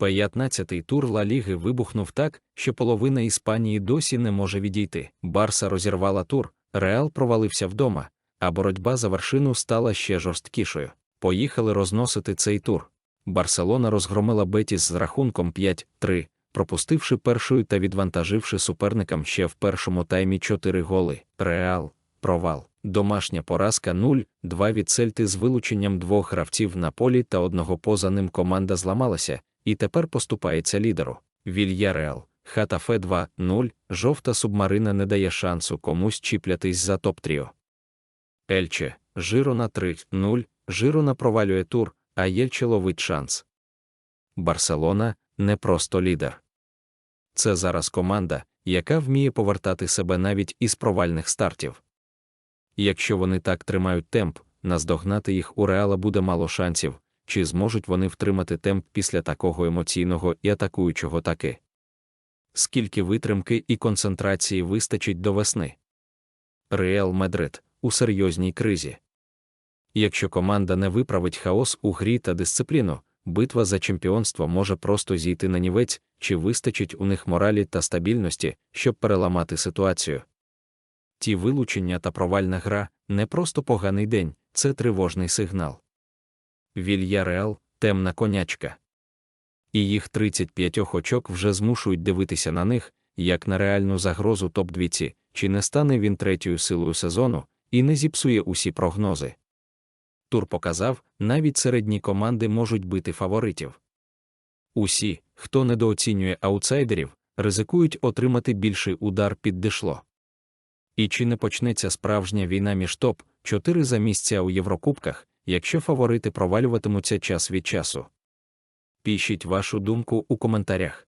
15-й тур Ла Ліги вибухнув так, що половина Іспанії досі не може відійти. Барса розірвала тур, Реал провалився вдома, а боротьба за вершину стала ще жорсткішою. Поїхали розносити цей тур. Барселона розгромила Бетіс з рахунком 5-3, пропустивши першою та відвантаживши суперникам ще в першому таймі 4 голи. Реал, провал, домашня поразка 0-2 від Цельти з вилученням двох гравців на полі та одного поза ним команда зламалася і тепер поступається лідеру. Вільяреал, Хатафе 2-0, жовта субмарина не дає шансу комусь чіплятись за топ-тріо. Ельче, Жирона 3-0, Жирона провалює тур, а Єльче ловить шанс. Барселона не просто лідер. Це зараз команда, яка вміє повертати себе навіть із провальних стартів. Якщо вони так тримають темп, наздогнати їх у реала буде мало шансів, чи зможуть вони втримати темп після такого емоційного і атакуючого таки. Скільки витримки і концентрації вистачить до весни? Реал Мадрид у серйозній кризі. Якщо команда не виправить хаос у грі та дисципліну, битва за чемпіонство може просто зійти на нівець, чи вистачить у них моралі та стабільності, щоб переламати ситуацію. Ті вилучення та провальна гра не просто поганий день, це тривожний сигнал. Вільяреал темна конячка. І їх 35 очок вже змушують дивитися на них, як на реальну загрозу топ-двіці, чи не стане він третьою силою сезону і не зіпсує усі прогнози. Тур показав, навіть середні команди можуть бити фаворитів. Усі, хто недооцінює аутсайдерів, ризикують отримати більший удар під дишло. І чи не почнеться справжня війна між топ 4 за місця у Єврокубках, якщо фаворити провалюватимуться час від часу? Пишіть вашу думку у коментарях.